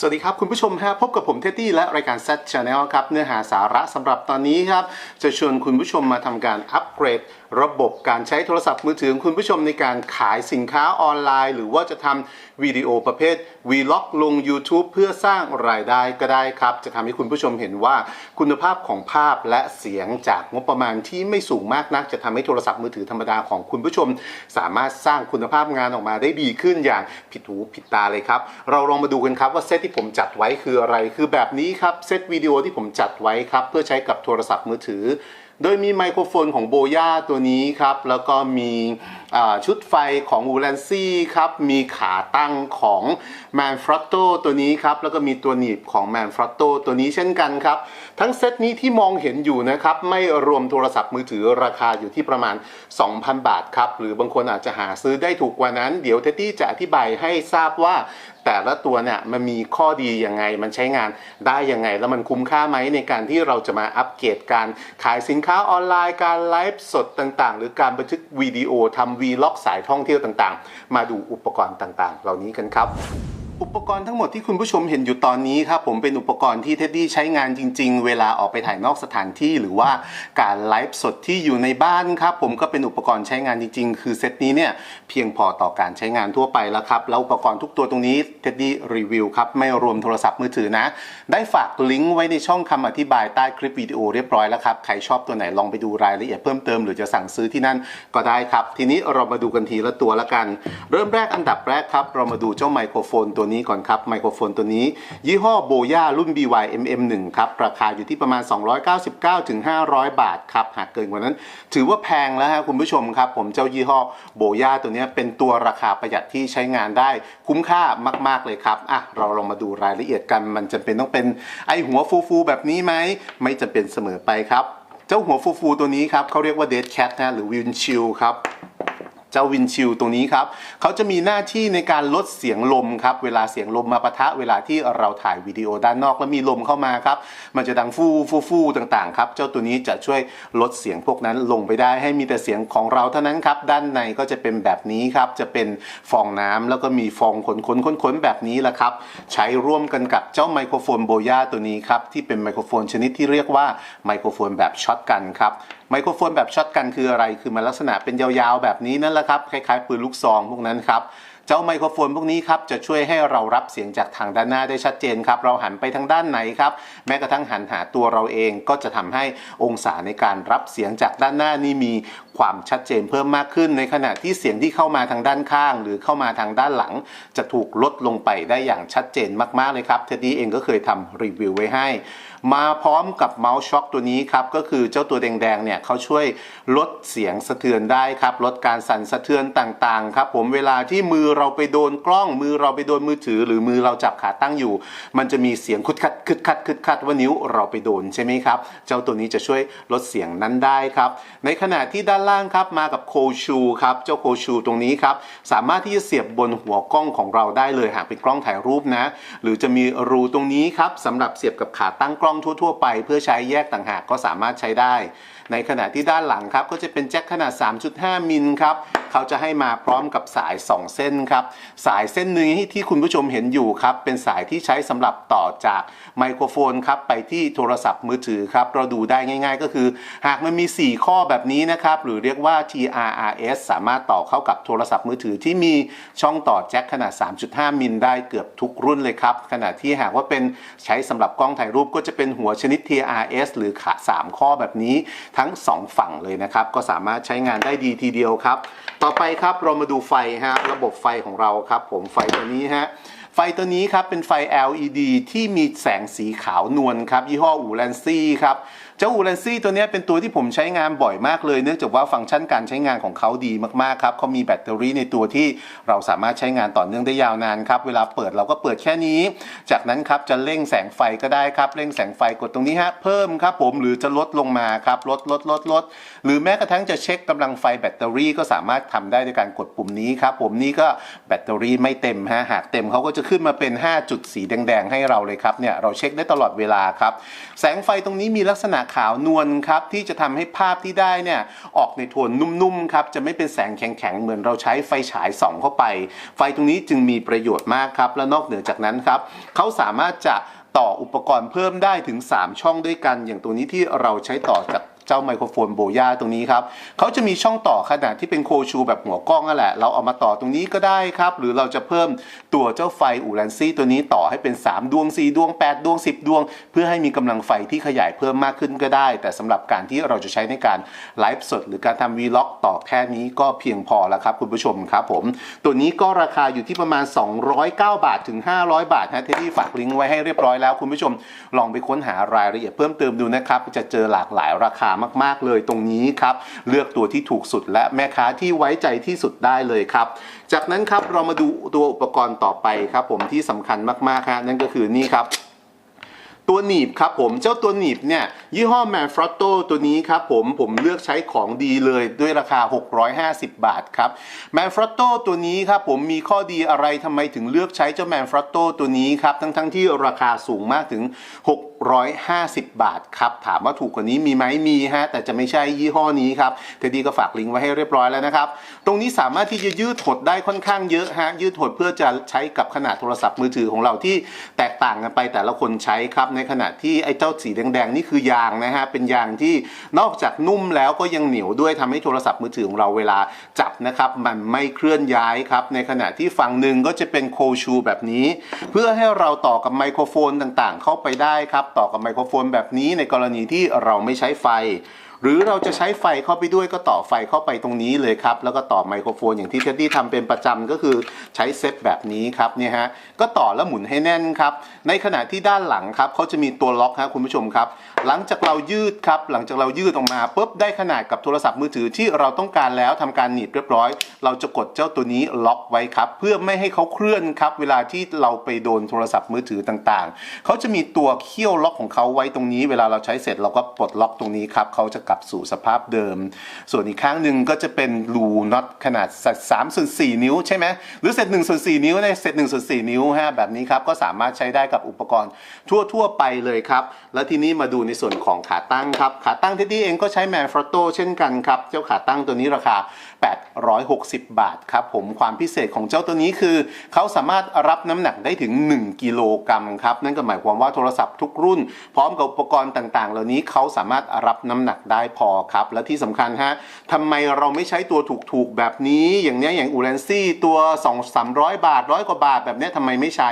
สวัสดีครับ คุณผู้ชมฮะพบกับผมเท็ดดี้และรายการ Set Channel ครับ เนื้อหาสาระสำหรับตอนนี้ครับ จะชวนคุณผู้ชมมาทำการอัปเกรด ระบบการใช้โทรศัพท์มือถือของคุณผู้ชมในการขายสินค้าออนไลน์ หรือว่าจะทำวิดีโอประเภท Vlog ลง YouTube เพื่อสร้างรายได้ก็ได้ครับ จะทำให้คุณผู้ชมเห็นว่าคุณภาพของภาพและเสียงจากงบประมาณที่ไม่สูงมากนัก จะทำให้โทรศัพท์มือถือธรรมดาของคุณผู้ชม สามารถสร้างคุณภาพงานออกมาได้ดีขึ้นอย่างผิดหูผิดตาเลยครับ เราลองมาดูกันครับว่าเซตที่ผมจัดไว้คืออะไร คือแบบนี้ครับเซตวิดีโอที่ผมจัดไว้ครับเพื่อใช้กับโทรศัพท์มือถือ โดยมีไมโครโฟนของโบย่าตัวนี้ครับแล้วก็มีชุดไฟของ w ูแลนซี่ครับมีขาตั้งของ m a n f r o t t o ตัวนี้ครับแล้วก็มีตัวหนีบของ m a n f r o t t o ตัวนี้เช่นกันครับทั้งเซตนี้ที่มองเห็นอยู่นะครับไม่รวมโทรศัพท์มือถือราคาอยู่ที่ประมาณ 2,000 บาทครับหรือบางคนอาจจะหาซื้อได้ถูกกว่านั้น เดี๋ยวเท็ดดี้จะอธิบายให้ทราบว่าแต่ละตัวเนี่ยมันมีข้อดียังไง มันใช้งานได้ยังไง แล้วมันคุ้มค่าไหมในการที่เราจะมาอัปเกรดการขายสินค้าออนไลน์ การไลฟ์สดต่างๆ หรือการบันทึกวิดีโอทำวีล็อกสายท่องเที่ยวต่างๆ มาดูอุปกรณ์ต่างๆ เหล่านี้กันครับ อุปกรณ์ทั้งหมดที่คุณผู้ชมเห็นอยู่ตอนนี้ครับผมเป็นอุปกรณ์ที่เท็ดดี้ใช้งานจริง ๆ เวลาออกไปถ่ายนอกสถานที่หรือว่าการไลฟ์สดที่อยู่ในบ้านครับผมก็เป็นอุปกรณ์ใช้งานจริง ๆ คือเซตนี้เนี่ยเพียงพอต่อการใช้งานทั่วไปแล้วครับแล้วอุปกรณ์ทุกตัวตรงนี้เท็ดดี้รีวิวครับไม่รวมโทรศัพท์มือถือนะ ได้ฝากลิงก์ไว้ในช่องคำอธิบายใต้คลิปวิดีโอเรียบร้อยแล้วครับใครชอบตัวไหนลองไปดูรายละเอียดเพิ่มเติม หรือจะสั่งซื้อที่นั่นก็ได้ครับ ทีนี้เรามาดูกันทีละตัวละกัน เริ่มแรกอันดับแรกครับเรามาดูเจ้าไมโครโฟนตัวนี้ก่อนครับไมโครโฟนตัวนี้ ยี่ห้อโบย่ารุ่น BY-MM1 ครับราคาอยู่ที่ประมาณ 299ถึง500 บาทครับหากเกินกว่านั้น ถือว่าแพงแล้วฮะคุณผู้ชมครับผมเจ้ายี่ห้อโบย่าตัวนี้เป็นตัวราคาประหยัดที่ใช้งานได้คุ้มค่ามาก ๆ เลยครับอะเราลองมาดูรายละเอียดกัน มันจำเป็นต้องเป็นไอหัวฟู ๆ แบบนี้ไหมไม่จำเป็นเสมอไปครับ เจ้าหัวฟู ๆ ตัวนี้ครับเขาเรียกว่า Dead Cat นะหรือ Wind Chill ครับ เจ้าวินชิลตรงนี้ครับเขาจะมีหน้าที่ในการลดเสียงลมครับเวลาเสียงลมมาปะทะเวลาที่เราถ่ายวิดีโอด้านนอกแล้วมีลมเข้ามาครับมันจะดังฟู่ฟู่ฟู่ต่างๆครับเจ้าตัวนี้จะช่วยลดเสียงพวกนั้นลงไปได้ให้มีแต่เสียงของเราเท่านั้นครับด้านในก็จะเป็นแบบนี้ครับจะเป็นฟองน้ำแล้วก็มีฟองขนขนขนขนๆแบบนี้แหละครับใช้ร่วมกันกับเจ้าไมโครโฟนโบย่าตัวนี้ครับที่เป็นไมโครโฟนชนิดที่เรียกว่าไมโครโฟนแบบช็อตกันครับ ไมโครโฟนแบบช็อตกันคืออะไร คือมันลักษณะเป็นยาวๆแบบนี้นั่นแหละครับ คล้ายๆปืนลูกซองพวกนั้นครับ เจ้าไมโครโฟนพวกนี้ครับจะช่วยให้เรารับเสียงจากทางด้านหน้าได้ชัดเจนครับ เราหันไปทางด้านไหนครับ แม้กระทั่งหันหาตัวเราเองก็จะทำให้องศาในการรับเสียงจากด้านหน้านี่มี ความชัดเจนเพิ่มมากขึ้น ในขณะที่เสียงที่เข้ามาทางด้านข้าง หรือเข้ามาทางด้านหลัง จะถูกลดลงไปได้อย่างชัดเจนมากๆเลยครับเท็ดดี้เองก็เคยทำรีวิวไว้ให้ มาพร้อมกับเมาส์ช็อคตัวนี้ครับก็คือเจ้าตัวแดงๆเนี่ยเขาช่วยลดเสียงสะเทือนได้ครับลดการสั่นสะเทือนต่างๆครับผมเวลาที่มือเราไปโดนกล้องมือเราไปโดนมือถือ หรือมือเราจับขาตั้งอยู่ มันจะมีเสียงคุดคัดคึดคัดคึดคัดว่านิ้วเราไปโดนใช่ไหมครับเจ้าตัวนี้จะช่วยลดเสียงนั้นได้ครับในขณะที่ด้านล่างครับมากับโคชูครับเจ้าโคชูตรงนี้ครับสามารถที่จะเสียบบนหัวกล้องของเราได้เลยหากเป็นกล้องถ่ายรูปนะ หรือจะมีรูตรงนี้ครับสำหรับเสียบกับขาตั้งกล้องทั่ว ๆ ไป เพื่อใช้แยกต่างหากก็สามารถใช้ได้ ในขณะที่ด้านหลังครับก็จะเป็นแจ็คขนาด 3.5 มิลครับเขาจะให้มาพร้อมกับสาย 2 เส้นครับสายเส้นหนึงที่คุณผู้ชมเห็นอยู่ครับเป็นสายที่ใช้สำหรับต่อจากไมโครโฟนครับไปที่โทรศัพท์มือถือครับเราดูได้ง่าย ๆ ก็คือ หากมันมี 4 ข้อแบบนี้นะครับหรือเรียกว่า TRRS สามารถต่อเข้ากับโทรศัพท์มือถือที่มีช่องต่อแจ็คขนาด 3.5 มิลได้เกือบทุกรุ่นเลยครับขณะที่หากว่าเป็นใช้สำหรับกล้องถ่ายรูปก็จะเป็นหัวชนิด TRS หรือขา3ข้อแบบนี้ทั้ง 2 ฝั่งเลยนะครับ ก็สามารถใช้งานได้ดีทีเดียวครับ ต่อไปครับเรามาดูไฟฮะระบบไฟของเราครับ ผมไฟตัวนี้ฮะไฟตัวนี้ครับเป็นไฟ LED ที่มีแสงสีขาวนวลครับยี่ห้ออูแลนซี่ครับ เจ้าอูแลนซี่ตัวนี้เป็นตัวที่ผมใช้งานบ่อยมากเลย เนื่องจากว่าฟังก์ชันการใช้งานของเขาดีมากๆครับเขามีแบตเตอรี่ในตัวที่เราสามารถใช้งานต่อเนื่องได้ยาวนานครับเวลาเปิดเราก็เปิดแค่นี้ จากนั้นครับจะเร่งแสงไฟก็ได้ครับเร่งแสงไฟกดตรงนี้ฮะเพิ่มครับผมหรือจะลดลงมาครับลดลดลดลดหรือแม้กระทั่งจะเช็คกำลังไฟแบตเตอรี่ก็สามารถทำได้ด้วยการกดปุ่มนี้ครับผมนี่ก็แบตเตอรี่ไม่เต็มฮะหากเต็มเขาก็จะขึ้นมาเป็น 5 จุดสีแดง ๆ ให้เราเลยครับเนี่ยเราเช็คได้ตลอดเวลาครับแสงไฟตรงนี้มีลักษณะขาวนวลครับที่จะทำให้ภาพที่ได้เนี่ยออกในโทนนุ่มๆครับจะไม่เป็นแสงแข็งๆเหมือนเราใช้ไฟฉายส่องเข้าไป ไฟตรงนี้จึงมีประโยชน์มากครับและนอกเหนือจากนั้นครับเขาสามารถจะต่ออุปกรณ์เพิ่มได้ถึง 3 ช่องด้วยกัน อย่างตัวนี้ที่เราใช้ต่อจาก เจ้าไมโครโฟนโบย่าตรงนี้ครับเขาจะมีช่องต่อขนาดที่เป็นโคชูแบบหัวกล้องนั่นแหละ เราเอามาต่อตรงนี้ก็ได้ครับ หรือเราจะเพิ่มตัวเจ้าไฟอูแลนซี่ตัวนี้ต่อให้เป็น 3 ดวง 4 ดวง 8 ดวง 10 ดวง เพื่อให้มีกำลังไฟที่ขยายเพิ่มมากขึ้นก็ได้ แต่สำหรับการที่เราจะใช้ในการไลฟ์สด หรือการทำวีล็อกต่อแค่นี้ก็เพียงพอแล้วครับคุณผู้ชมครับผม ตัวนี้ก็ราคาอยู่ที่ประมาณ 209 บาทถึง 500 บาทนะเทดดี้ฝากลิงก์ไว้ให้เรียบร้อยแล้วคุณผู้ชมลองไปค้นหารายละเอียดเพิ่มเติมดูนะครับจะเจอหลากหลายราคามาก ๆ เลยตรงนี้ครับ เลือกตัวที่ถูกสุดและแม่ค้าที่ไว้ใจที่สุดได้เลยครับ จากนั้นครับเรามาดูตัวอุปกรณ์ต่อไปครับ ผมที่สำคัญมากๆฮะนั่นก็คือนี่ครับ ตัวหนีบครับผมเจ้าตัวหนีบเนี่ยยี่ห้อ Manfrotto ตัวนี้ครับผมผมเลือกใช้ของดีเลยด้วยราคา 650 บาทครับ Manfrotto ตัวนี้ครับผมมีข้อดีอะไรทำไมถึงเลือกใช้เจ้า Manfrotto ตัวนี้ครับทั้งๆทที่ราคาสูงมากถึง 650 บาทครับถามว่าถูกกว่านี้มีไหมมีฮะแต่จะไม่ใช่ยี่ห้อนี้ครับเทดดี้ก็ฝากลิงก์ไว้ให้เรียบร้อยแล้วนะครับตรงนี้สามารถที่จะยืดหดได้ค่อนข้างเยอะฮะยืดหดเพื่อจะใช้กับขนาดโทรศัพท์มือถือของเราที่แตกต่างกันไปแต่ละคนใช้ครับในขณะที่ไอ้เจ้าสีแดงๆนี่คือยางนะฮะเป็นยางที่นอกจากนุ่มแล้วก็ยังเหนียวด้วยทำให้โทรศัพท์มือถือของเราเวลาจับนะครับมันไม่เคลื่อนย้ายครับในขณะที่ฝั่งหนึ่งก็จะเป็นโคชูแบบนี้ เพื่อให้เราต่อกับไมโครโฟนต่างๆ เข้าไปได้ครับต่อกับไมโครโฟนแบบนี้ในกรณีที่เราไม่ใช้ไฟ หรือเราจะใช้ไฟเข้าไปด้วยก็ต่อไฟเข้าไปตรงนี้เลยครับ แล้วก็ต่อไมโครโฟนอย่างที่เท็ดดี้ทำเป็นประจำก็คือใช้เซตแบบนี้ครับเนี่ยฮะก็ต่อแล้วหมุนให้แน่นครับ ในขณะที่ด้านหลังครับเขาจะมีตัวล็อกครับคุณผู้ชมครับ หลังจากเรายืดครับ หลังจากเรายืดออกมาปุ๊บได้ขนาดกับโทรศัพท์มือถือที่เราต้องการแล้วทำการหนีบเรียบร้อย เราจะกดเจ้าตัวนี้ล็อกไว้ครับ เพื่อไม่ให้เขาเคลื่อนครับ เวลาที่เราไปโดนโทรศัพท์มือถือต่างๆ เขาจะมีตัวเขี้ยวล็อกของเขาไว้ตรงนี้ เวลาเราใช้เสร็จเราก็ปลดล็อกตรงนี้ครับเขาจะกลับสู่สภาพเดิม ส่วนอีกข้างหนึ่งก็จะเป็นรูน็อตขนาด3ส่วน4นิ้วใช่ไหมหรือเศษ1ส่วน4นิ้วในเศษ1ส่วน4นิ้วฮะแบบนี้ครับก็สามารถใช้ได้กับอุปกรณ์ทั่ว ๆ ไปเลยครับ แล้วทีนี้มาดูในส่วนของขาตั้งครับ ขาตั้งเทดดี้เองก็ใช้แมนฟรอโตเช่นกันครับ เจ้าขาตั้งตัวนี้ราคา 860 บาทครับผมความพิเศษของเจ้าตัวนี้คือ เขาสามารถรับน้ำหนักได้ถึง 1 กิโลกรัมครับ นั่นก็หมายความว่าโทรศัพท์ทุกรุ่น พร้อมกับอุปกรณ์ต่างๆ เหล่านี้เขาสามารถรับน้ำหนักได้พอครับ และที่สำคัญฮะทำไมเราไม่ใช้ตัวถูกๆ แบบนี้ อย่างเนี้ยอย่างอูแลนซี่ตัว 2 300 บาทร้อยกว่าบาทแบบเนี้ยทำไมไม่ใช้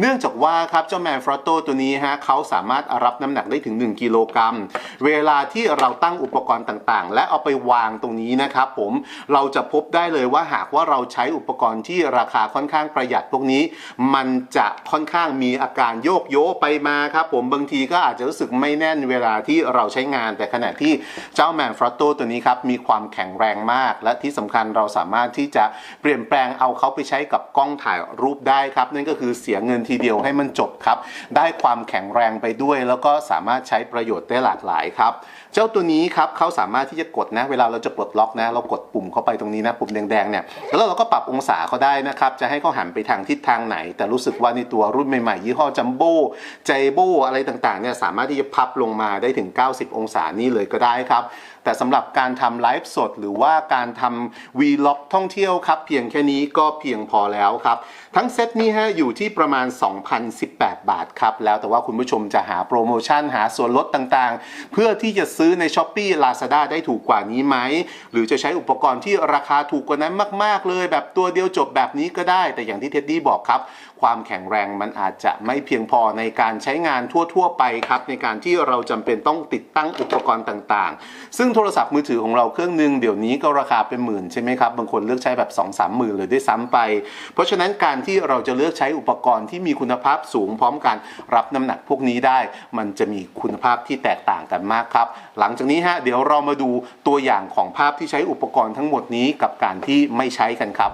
เนื่องจากว่าครับเจ้าแมนฟรอตโตตัวนี้ฮะเขาสามารถรับน้ำหนักได้ถึง 1 กิโลกรัม เวลาที่เราตั้งอุปกรณ์ต่างๆ และเอาไปวางตรงนี้นะครับผมเราจะพบได้เลยว่าหากว่าเราใช้อุปกรณ์ที่ราคาค่อนข้างประหยัดพวกนี้ มันจะค่อนข้างมีอาการโยกโยไปมาครับผมบางทีก็อาจจะรู้สึกไม่แน่นเวลาที่เราใช้งานแต่ขณะที่เจ้าแมนฟรอโตตัวนี้ครับมีความแข็งแรงมาก และที่สำคัญเราสามารถที่จะเปลี่ยนแปลงเอาเขาไปใช้กับกล้องถ่ายรูปได้ครับ นั่นก็คือเสียเงินทีเดียวให้มันจบครับ ได้ความแข็งแรงไปด้วย แล้วก็สามารถใช้ประโยชน์ได้หลากหลายครับเจ้าตัวนี้ครับเขาสามารถที่จะกดนะ เวลาเราจะปลดล็อกนะ เรากดปุ่มเข้าไปตรงนี้นะ ปุ่มแดงๆเนี่ย แล้วเราก็ปรับองศาเขาได้นะครับ จะให้เขาหันไปทางทิศทางไหน แต่รู้สึกว่าในตัวรุ่นใหม่ๆ ยี่ห้อจัมโบ้ใจโบ้อะไรต่างๆเนี่ย สามารถที่จะพับลงมาได้ถึง 90 องศานี่เลยก็ได้ครับแต่สำหรับการทำไลฟ์สด หรือว่าการทำวีล็อกท่องเที่ยวครับ เพียงแค่นี้ก็เพียงพอแล้วครับ ทั้งเซตนี้ฮะอยู่ที่ประมาณ 2,018 บาทครับ แล้วแต่ว่าคุณผู้ชมจะหาโปรโมชั่นหาส่วนลดต่างๆ เพื่อที่จะซื้อใน s h อ p e e Lazada ได้ถูกกว่านี้ไหม หรือจะใช้อุปกรณ์ที่ราคาถูกกว่านั้นมาก ๆ เลย แบบตัวเดียวจบแบบนี้ก็ได้ แต่อย่างที่เท็ดดี้บอกครับ ความแข็งแรงมันอาจจะไม่เพียงพอในการใช้งานทั่ว ๆ ไปครับในการที่เราจำเป็นต้องติดตั้งอุปกรณ์ต่างๆ ซึ่งงโทรศัพท์มือถือของเราเครื่องหนึ่งเดี๋ยวนี้ก็ราคาเป็นหมื่นใช่ไหมครับ บางคนเลือกใช้แบบ2 3หมื่นเลยด้วยซ้ำไป เพราะฉะนั้นการที่เราจะเลือกใช้อุปกรณ์ที่มีคุณภาพสูงพร้อมกันรับน้ำหนักพวกนี้ได้ มันจะมีคุณภาพที่แตกต่างกันมากครับ หลังจากนี้ฮะเดี๋ยวเรามาดูตัวอย่างของภาพที่ใช้อุปกรณ์ทั้งหมดนี้กับการที่ไม่ใช้กันครับ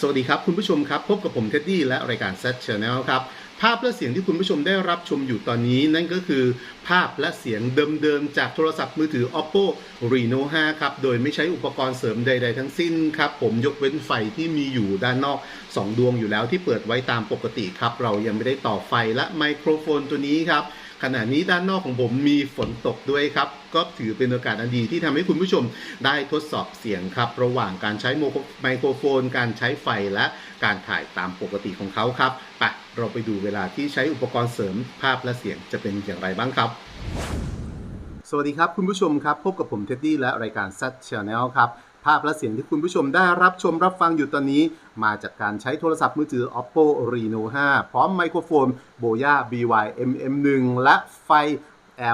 สวัสดีครับคุณผู้ชมครับ พบกับผมเท็ดดี้และรายการ Set Channel ครับ ภาพและเสียงที่คุณผู้ชมได้รับชมอยู่ตอนนี้ นั่นก็คือภาพและเสียงเดิมๆ จากโทรศัพท์มือถือ Oppo Reno 5 ครับ โดยไม่ใช้อุปกรณ์เสริมใด ๆ ทั้งสิ้นครับ ผมยกเว้นไฟที่มีอยู่ด้านนอก 2 ดวงอยู่แล้วที่เปิดไว้ตามปกติครับ เรายังไม่ได้ต่อไฟและไมโครโฟนตัวนี้ครับ ขณะนี้ด้านนอกของผมมีฝนตกด้วยครับ ก็ถือเป็นโอกาสอันดีที่ทำให้คุณผู้ชมได้ทดสอบเสียงครับ ระหว่างการใช้ไมโครโฟน การใช้ไฟและการถ่ายตามปกติของเขาครับไปเราไปดูเวลาที่ใช้อุปกรณ์เสริมภาพและเสียงจะเป็นอย่างไรบ้างครับสวัสดีครับ คุณผู้ชมครับ พบกับผมเท็ดดี้และรายการ s ั t Channel ครับ ภาพและเสียงที่คุณผู้ชมได้รับชมรับฟังอยู่ตอนนี้ มาจากการใช้โทรศัพท์มือถือ Oppo Reno 5 พร้อมไมโครโฟน Boya BY MM1 และไฟ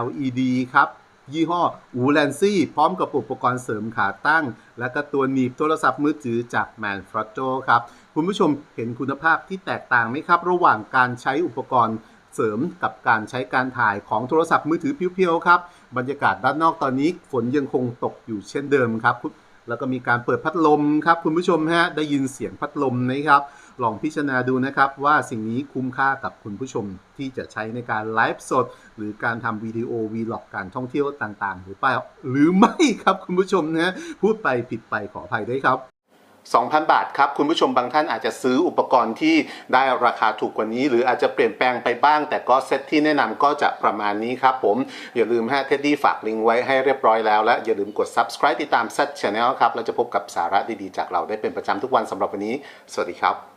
LED ครับ ยี่ห้อ u l a n c y พร้อมกับอุปกรณ์เสริมขาตั้ง และก็ตัวหนีบโทรศัพท์มือถือจาก Manfrotto ครับ คุณผู้ชมเห็นคุณภาพที่แตกต่างไหมครับ ระหว่างการใช้อุปกรณ์เสริมกับการใช้การถ่ายของโทรศัพท์มือถือเพียวๆครับ บรรยากาศด้านนอกตอนนี้ฝนยังคงตกอยู่เช่นเดิมครับ แล้วก็มีการเปิดพัดลมครับคุณผู้ชมฮะได้ยินเสียงพัดลมนะครับ ลองพิจารณาดูนะครับ ว่าสิ่งนี้คุ้มค่ากับคุณผู้ชมที่จะใช้ในการไลฟ์สด หรือการทำวิดีโอวีล็อกการท่องเที่ยวต่างๆ หรือเปล่าหรือไม่ครับคุณผู้ชมนะพูดไปผิดไปขออภัยด้วยครับ 2,000 บาทครับ คุณผู้ชมบางท่านอาจจะซื้ออุปกรณ์ที่ได้ราคาถูกกว่านี้ หรืออาจจะเปลี่ยนแปลงไปบ้าง แต่ก็เซตที่แนะนำก็จะประมาณนี้ครับผม อย่าลืมฮะเท็ดดี้ฝากลิงก์ไว้ให้เรียบร้อยแล้ว และอย่าลืมกด subscribe ติดตาม Set Channel ครับ เราจะพบกับสาระดีๆ จากเราได้เป็นประจำทุกวันสำหรับวันนี้ สวัสดีครับ